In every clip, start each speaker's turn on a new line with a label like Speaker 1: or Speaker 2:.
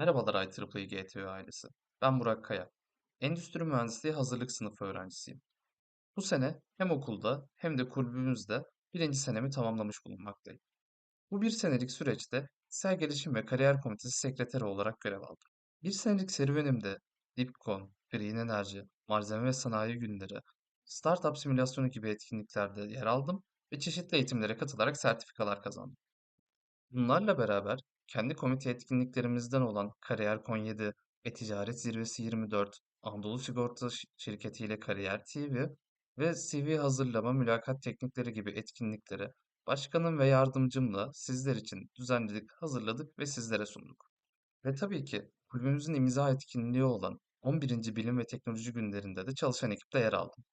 Speaker 1: Merhabalar IEEE GTÖ ailesi. Ben Burak Kaya. Endüstri Mühendisliği hazırlık sınıfı öğrencisiyim. Bu sene hem okulda hem de kulübümüzde birinci senemi tamamlamış bulunmaktayım. Bu bir senelik süreçte Kişisel Gelişim ve Kariyer Komitesi Sekreteri olarak görev aldım. Bir senelik serüvenimde Dipkon, Green Enerji, Malzeme ve Sanayi Günleri, Startup Simülasyonu gibi etkinliklerde yer aldım ve çeşitli eğitimlere katılarak sertifikalar kazandım. Bunlarla beraber kendi komite etkinliklerimizden olan Kariyer Kon 7, E-Ticaret Zirvesi 24, Anadolu Sigorta Şirketi ile Kariyer TV ve CV hazırlama, mülakat teknikleri gibi etkinlikleri başkanım ve yardımcımla sizler için düzenledik, hazırladık ve sizlere sunduk. Ve tabii ki kulübümüzün imza etkinliği olan 11. Bilim ve Teknoloji Günlerinde de çalışan ekipte yer aldım.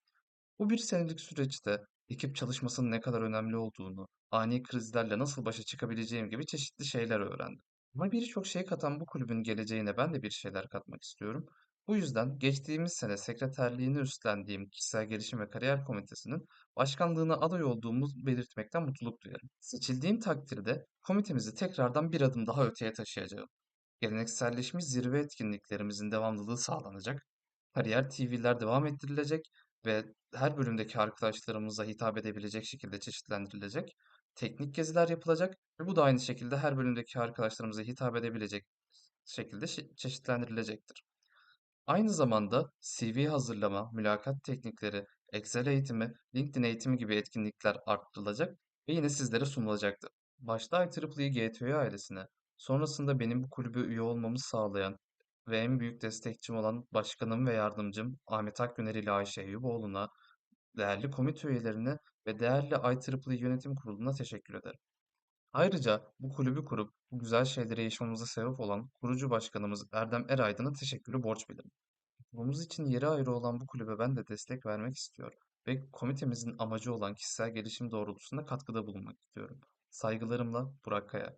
Speaker 1: Bu bir senelik süreçte ekip çalışmasının ne kadar önemli olduğunu, ani krizlerle nasıl başa çıkabileceğim gibi çeşitli şeyler öğrendim. Ama birçok şey katan bu kulübün geleceğine ben de bir şeyler katmak istiyorum. Bu yüzden geçtiğimiz sene sekreterliğini üstlendiğim Kişisel Gelişim ve Kariyer Komitesi'nin başkanlığına aday olduğumu belirtmekten mutluluk duyarım. Seçildiğim takdirde komitemizi tekrardan bir adım daha öteye taşıyacağım. Gelenekselleşmiş zirve etkinliklerimizin devamlılığı sağlanacak. Kariyer TV'ler devam ettirilecek ve her bölümdeki arkadaşlarımıza hitap edebilecek şekilde çeşitlendirilecek. Teknik geziler yapılacak ve bu da aynı şekilde her bölümdeki arkadaşlarımıza hitap edebilecek şekilde şe- çeşitlendirilecektir. Aynı zamanda CV hazırlama, mülakat teknikleri, Excel eğitimi, LinkedIn eğitimi gibi etkinlikler arttırılacak ve yine sizlere sunulacaktır. Başta IEEE GTÜ ailesine, sonrasında benim bu kulübe üye olmamı sağlayan ve en büyük destekçim olan başkanım ve yardımcım Ahmet Akgüner ile Ayşe Eyüboğlu'na, değerli komite üyelerine ve değerli IEEE Yönetim Kurulu'na teşekkür ederim. Ayrıca bu kulübü kurup bu güzel şeyleri yaşamamıza sebep olan kurucu başkanımız Erdem Eraydın'a teşekkürü borç bilirim. Okulumuz için yeri ayrı olan bu kulübe ben de destek vermek istiyor ve komitemizin amacı olan kişisel gelişim doğrultusunda katkıda bulunmak istiyorum. Saygılarımla Burak Kaya.